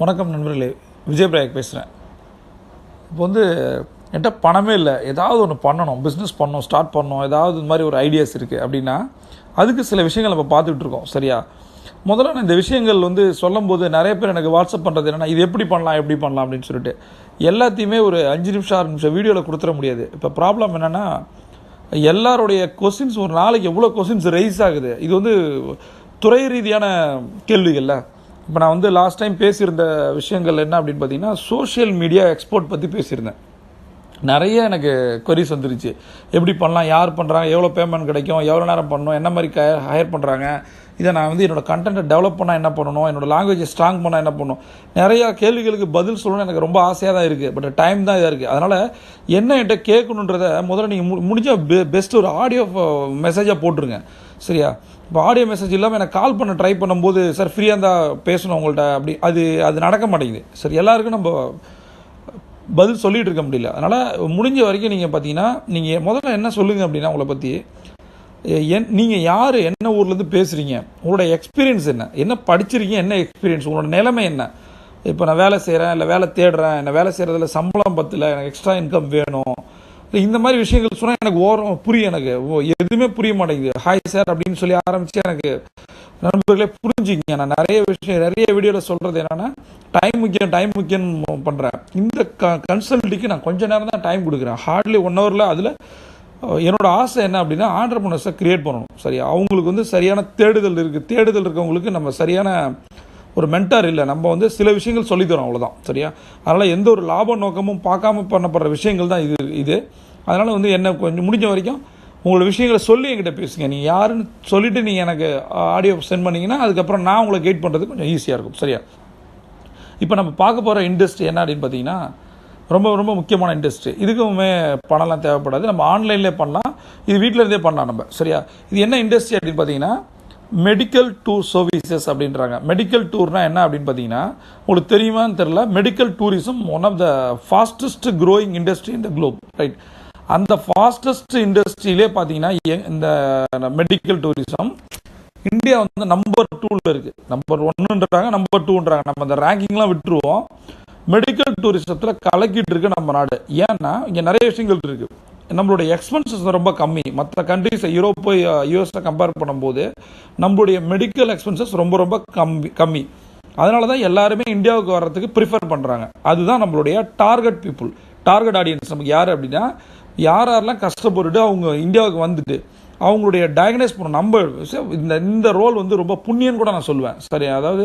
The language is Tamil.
வணக்கம் நண்பர்களே விஜய் பிரயாக் பேசுகிறேன் இப்போ வந்து என்கிட்ட பணமே இல்லை. ஏதாவது ஒன்று பண்ணணும் பிஸ்னஸ் பண்ணணும் ஸ்டார்ட் பண்ணணும் ஏதாவது இந்த மாதிரி ஒரு ஐடியாஸ் இருக்குது அப்படின்னா அதுக்கு சில விஷயங்கள் நம்ம பார்த்துட்டு இருக்கோம் சரியா? முதல்ல நான் இந்த விஷயங்கள் வந்து சொல்லும்போது நிறைய பேர் எனக்கு வாட்ஸ்அப் பண்ணுறது என்னென்னா இது எப்படி பண்ணலாம் எப்படி பண்ணலாம் அப்படின்னு சொல்லிட்டு. எல்லாத்தையுமே ஒரு அஞ்சு நிமிஷம் ஆறு நிமிஷம் வீடியோவில் கொடுத்துட முடியாது. இப்போ ப்ராப்ளம் என்னென்னா எல்லாருடைய கொஸ்டின்ஸ் ஒரு நாளைக்கு எவ்வளோ கொஸ்டின்ஸ் ரைஸ் ஆகுது? இது வந்து துறை ரீதியான கேள்விகள்ல. இப்போ நான் வந்து லாஸ்ட் டைம் பேசியிருந்த விஷயங்கள் என்ன அப்படின்னு பார்த்தீங்கன்னா சோஷியல் மீடியா எக்ஸ்போர்ட் பற்றி பேசியிருந்தேன். நிறைய எனக்கு கொரிஸ் வந்துருச்சு. எப்படி பண்ணலாம் யார் பண்ணுறாங்க எவ்வளோ பேமெண்ட் கிடைக்கும் எவ்வளோ நேரம் பண்ணணும் என்ன மாதிரி க ஹையர் பண்ணுறாங்க இதை நான் வந்து என்னோட கண்டென்ட்டை டெவலப் பண்ணால் என்ன பண்ணணும் என்னோட லாங்குவேஜை ஸ்ட்ராங் பண்ணால் என்ன பண்ணணும். நிறையா கேள்விகளுக்கு பதில் சொல்லணும்னு எனக்கு ரொம்ப ஆசையாக தான் இருக்குது பட் டைம் தான் இதாக இருக்குது அதனால் என்ன என்கிட்ட கேட்கணுன்றத முதல்ல நீங்கள் மு முடிஞ்ச பெ பெஸ்ட் ஒரு ஆடியோ மெசேஜாக போட்டுருங்க. சரியா? இப்போ ஆடியோ மெசேஜ் இல்லாமல் எனக்கு கால் பண்ண ட்ரை பண்ணும்போது சார் ஃப்ரீயாக இருந்தால் பேசணும் உங்கள்கிட்ட அப்படி அது அது நடக்க மாட்டேங்குது. சரி எல்லாருக்கும் நம்ம பதில் சொல்லிகிட்டு இருக்க முடியல. அதனால் முடிஞ்ச வரைக்கும் நீங்கள் பார்த்தீங்கன்னா நீங்கள் முதல்ல என்ன சொல்லுங்கள் அப்படின்னா உங்களை பற்றி என் நீங்கள் யார் என்ன ஊர்லேருந்து பேசுகிறீங்க உங்களோட எக்ஸ்பீரியன்ஸ் என்ன என்ன படிச்சிருக்கீங்க என்ன எக்ஸ்பீரியன்ஸ் உங்களோட நிலைமை என்ன? இப்போ நான் வேலை செய்கிறேன் இல்லை வேலை தேடுறேன் என்ன வேலை செய்கிறதுல சம்பளம் பற்றல எனக்கு எக்ஸ்ட்ரா இன்கம் வேணும் இந்த மாதிரி விஷயங்கள் சொன்னால் எனக்கு ஓரம் புரியும் எனக்கு. ஓ எதுவுமே புரிய மாட்டேங்குது. ஹாய் சார் அப்படின்னு சொல்லி ஆரம்பித்து எனக்கு நண்பர்களே புரிஞ்சுக்கிங்க. நான் நிறைய விஷயம் நிறைய வீடியோவில் சொல்கிறது என்னென்னா டைம் முக்கியம் டைம் முக்கியம் பண்ணுறேன் இந்த க கன்சல்ட்டுக்கு நான் கொஞ்சம் நேரம் தான் டைம் கொடுக்குறேன். ஹார்ட்லி ஒன் ஹவரில் அதில் என்னோட ஆசை என்ன அப்படின்னா ஆண்டர்பனர்ஸை கிரியேட் பண்ணணும். சரி அவங்களுக்கு வந்து சரியான தேடுதல் இருக்குது தேடுதல் இருக்கவங்களுக்கு நம்ம சரியான ஒரு மென்டார் இல்லை. நம்ம வந்து சில விஷயங்கள் சொல்லித்தரோம் அவ்வளோதான் சரியா? அதனால் எந்த ஒரு லாப நோக்கமும் பார்க்காம பண்ணப்படுற விஷயங்கள் தான் இது இது. அதனால் வந்து என்ன கொஞ்சம் முடிஞ்ச வரைக்கும் உங்களோட விஷயங்களை சொல்லி என்கிட்ட பேசுங்க. நீங்கள் யாருன்னு சொல்லிவிட்டு நீங்கள் எனக்கு ஆடியோ சென்ட் பண்ணிங்கன்னா அதுக்கப்புறம் நான் உங்களை கைட் பண்ணுறது கொஞ்சம் ஈஸியாக இருக்கும் சரியா? இப்போ நம்ம பார்க்க போகிற இண்டஸ்ட்ரி என்ன அப்படின்னு பார்த்தீங்கன்னா ரொம்ப ரொம்ப முக்கியமான இண்டஸ்ட்ரி இதுக்குமே பணம்லாம் தேவைப்படாது. நம்ம ஆன்லைன்லேயே பண்ணலாம். இது வீட்டில் இருந்தே பண்ணலாம் நம்ம சரியா? இது என்ன இண்டஸ்ட்ரி அப்படின்னு பார்த்தீங்கன்னா மெடிக்கல் டூர் சர்வீசஸ் அப்படின்றாங்க. மெடிக்கல் டூர்னால் என்ன அப்படின்னு பார்த்தீங்கன்னா உங்களுக்கு தெரியுமான்னு தெரில medical tourism one of the fastest growing industry இந்த குளோப் ரைட் அந்த ஃபாஸ்டஸ்ட் இண்டஸ்ட்ரியிலே பார்த்தீங்கன்னா இந்த மெடிக்கல் டூரிசம் இந்தியா வந்து நம்பர் டூவில் இருக்குது நம்பர் ஒன்றுன்றாங்க நம்பர் டூன்றாங்க நம்ம அந்த ரேங்கிங்லாம் விட்டுருவோம். மெடிக்கல் டூரிசத்தில் கலக்கிட்டு இருக்கு நம்ம நாடு. ஏன்னா இங்கே நிறைய விஷயங்கள் இருக்குது நம்மளுடைய எக்ஸ்பென்சஸ் ரொம்ப கம்மி. மற்ற கண்ட்ரிஸ் யூரோப்பு யூஎஸை கம்பேர் பண்ணும்போது நம்மளுடைய மெடிக்கல் எக்ஸ்பென்சஸ் ரொம்ப ரொம்ப கம்மி கம்மி. அதனால தான் எல்லாருமே இந்தியாவுக்கு வர்றதுக்கு ப்ரிஃபர் பண்ணுறாங்க அதுதான் நம்மளுடைய டார்கெட் பீப்புள் டார்கெட் ஆடியன்ஸ் நமக்கு யார் அப்படின்னா யார் யாரெல்லாம் கஷ்டப்பட்டுட்டு அவங்க இந்தியாவுக்கு வந்துட்டு அவங்களுடைய டயக்னைஸ் பண்ண நம்ம இந்த இந்த ரோல் வந்து ரொம்ப புண்ணியன்னு கூட நான் சொல்லுவேன். சரி அதாவது